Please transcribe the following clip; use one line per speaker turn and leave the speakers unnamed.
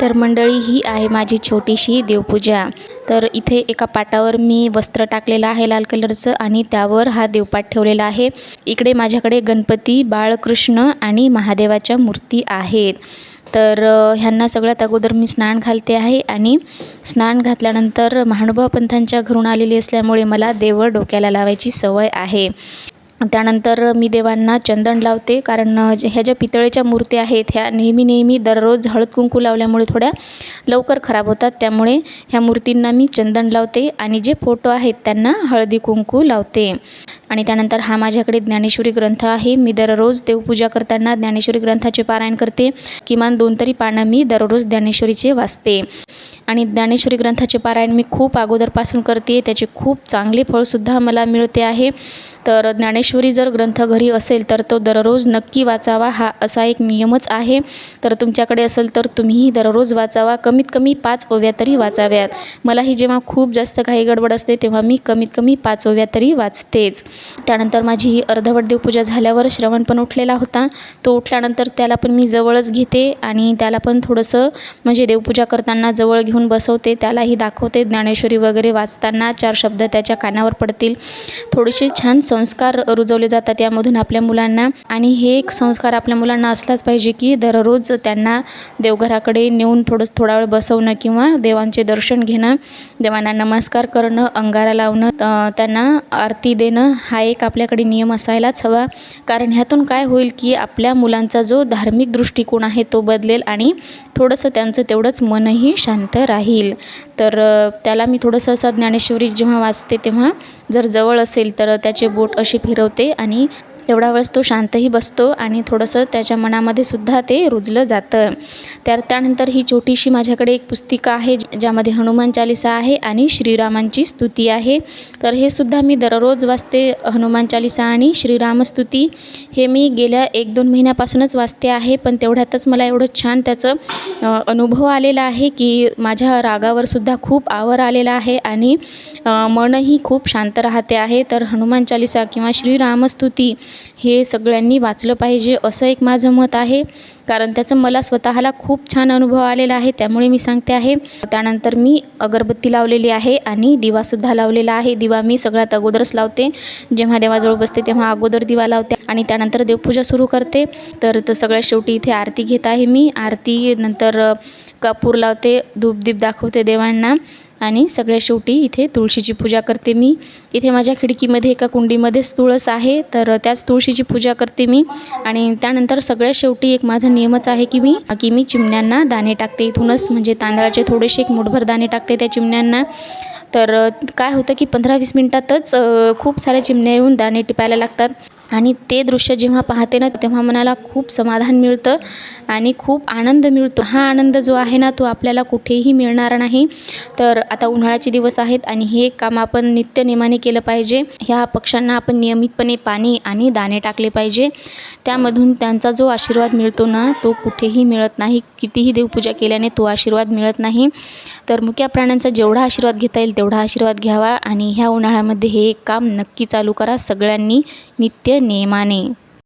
तर मंडळी ही आहे माझी छोटीशी देवपूजा. तर इथे एका पाटावर मी वस्त्र टाकलेलं आहे लाल कलरचं आणि त्यावर हा देवपाट ठेवलेला आहे. इकडे माझ्याकडे गणपती बाळकृष्ण आणि महादेवाच्या मूर्ती आहेत. तर ह्यांना सगळ्यात अगोदर मी स्नान घालते आहे आणि स्नान घातल्यानंतर महानुभाव पंथांच्या घरून आलेली असल्यामुळे मला देवळ डोक्याला लावायची सवय आहे. त्यानंतर मी देवांना चंदन लावते कारण ह्या ज्या पितळेच्या मूर्त्या आहेत ह्या नेहमी नेहमी दररोज हळद कुंकू लावल्यामुळे थोड्या लवकर खराब होतात. त्यामुळे ह्या मूर्तींना मी चंदन लावते आणि जे फोटो आहेत त्यांना हळदी कुंकू लावते. आणि त्यानंतर हा माझ्याकडे ज्ञानेश्वरी ग्रंथ आहे. मी दररोज देवपूजा करताना ज्ञानेश्वरी ग्रंथाचे पारायण करते. किमान दोन तरी पानं मी दररोज ज्ञानेश्वरीचे वाचते. आणि ज्ञानेश्वरी ग्रंथाचे पारायण मी खूप अगोदरपासून करते. त्याचे खूप चांगले फळसुद्धा मला मिळते आहे. तर ज्ञानेश्वरी जर ग्रंथ घरी असेल तर तो दररोज नक्की वाचावा हा असा एक नियमच आहे. तर तुमच्याकडे असेल तर तुम्हीही दररोज वाचावा कमीत कमी पाच ओव्या तरी वाचाव्यात. मलाही जेव्हा खूप जास्त काही गडबड असते तेव्हा मी कमीत कमी पाच ओव्या तरी वाचतेच. त्यानंतर माझी ही अर्धवट देवपूजा झाल्यावर श्रवण पण उठलेला होता. तो उठल्यानंतर त्याला पण मी जवळच घेते आणि त्याला पण थोडंसं म्हणजे देवपूजा करताना जवळ घेऊन बसवते त्यालाही दाखवते. ज्ञानेश्वरी वगैरे वाचताना चार शब्द त्याच्या कानावर पडतील. थोडीशी छान संस्कार रुजवले जातात यामधून आपल्या मुलांना. आणि हे एक संस्कार आपल्या मुलांना असलाच पाहिजे की दररोज त्यांना देवघराकडे नेऊन थोडं थोडा वेळ बसवणं किंवा देवांचे दर्शन घेणं देवांना नमस्कार करणं अंगारा लावणं त्यांना आरती देणं हा एक आपल्याकडे नियम असायलाच हवा. कारण ह्यातून काय होईल की आपल्या मुलांचा जो धार्मिक दृष्टिकोन आहे तो बदलेल आणि थोडंसं त्यांचं तेवढंच मनही शांत राहील. तर त्याला मी थोडंसं असं ज्ञानेश्वरी जेव्हा वाचते तेव्हा जर जवळ असेल तर त्याचे बोट असे फिरवते आणि तेवढा वेळेस तो शांतही बसतो आणि थोडंसं त्याच्या मनामध्ये सुद्धा ते रुजलं जातं. तर त्यानंतर ही छोटीशी माझ्याकडे एक पुस्तिका आहे ज्यामध्ये हनुमान चालिसा आहे आणि श्रीरामांची स्तुती आहे. तर हे सुद्धा मी दररोज वाचते हनुमान चालिसा आणि श्रीरामस्तुती हे मी गेल्या एक दोन महिन्यापासूनच वाचते आहे पण तेवढ्यातच मला एवढं छान त्याचं अनुभव आलेला आहे की माझ्या रागावर सुद्धा खूप आवर आलेला आहे आणि मनही खूप शांत राहते आहे. तर हनुमान चालिसा किंवा श्रीरामस्तुती हे सगळ्यांनी वाचलं पाहिजे असं एक माझं मत आहे. कारण त्याचं मला स्वतःला खूप छान अनुभव आलेला आहे त्यामुळे मी सांगते आहे. त्यानंतर मी अगरबत्ती लावलेली आहे आणि दिवासुद्धा लावलेला आहे. दिवा मी सगळ्यात अगोदरच लावते. जेव्हा देवाजवळ बसते तेव्हा अगोदर दिवा लावते आणि त्यानंतर देवपूजा सुरू करते. तर तर सगळ्यात शेवटी इथे आरती घेत आहे मी. आरती नंतर कापूर लावते धूपदीप दाखवते देवांना. आणि सगळ्या शेवटी इथे तुळशीची पूजा करते मी. इथे माझ्या खिडकीमध्ये एका कुंडीमध्येच तुळस आहे तर त्याच तुळशीची पूजा करते मी. आणि त्यानंतर सगळ्या शेवटी एक माझा नियमच आहे की मी की मी चिमण्यांना दाणे टाकते इथूनच. म्हणजे तांदळाचे थोडेसे एक मुठभर दाणे टाकते त्या चिमण्यांना. तर काय होतं की पंधरा वीस मिनटातच खूप साऱ्या चिमण्या येऊन दाणे टिपायला लागतात. आणि ते दृश्य जेव्हा पाहते ना तेव्हा मनाला खूप समाधान मिळतं आणि खूप आनंद मिळतो. हा आनंद जो आहे ना तो आपल्याला कुठेही मिळणार नाही. तर आता उन्हाळ्याचे दिवस आहेत आणि हे काम आपण नित्यनेमाने केलं पाहिजे. ह्या पक्ष्यांना आपण नियमितपणे पाणी आणि दाणे टाकले पाहिजे. त्यामधून त्यांचा जो आशीर्वाद मिळतो ना तो कुठेही मिळत नाही. कितीही देवपूजा केल्याने तो आशीर्वाद मिळत नाही. तर मुक्या प्राण्यांचा जेवढा आशीर्वाद घेता येईल तेवढा आशीर्वाद घ्यावा आणि ह्या उन्हाळ्यामध्ये हे काम नक्की चालू करा. सगळ्यांनी नित्य नियमाने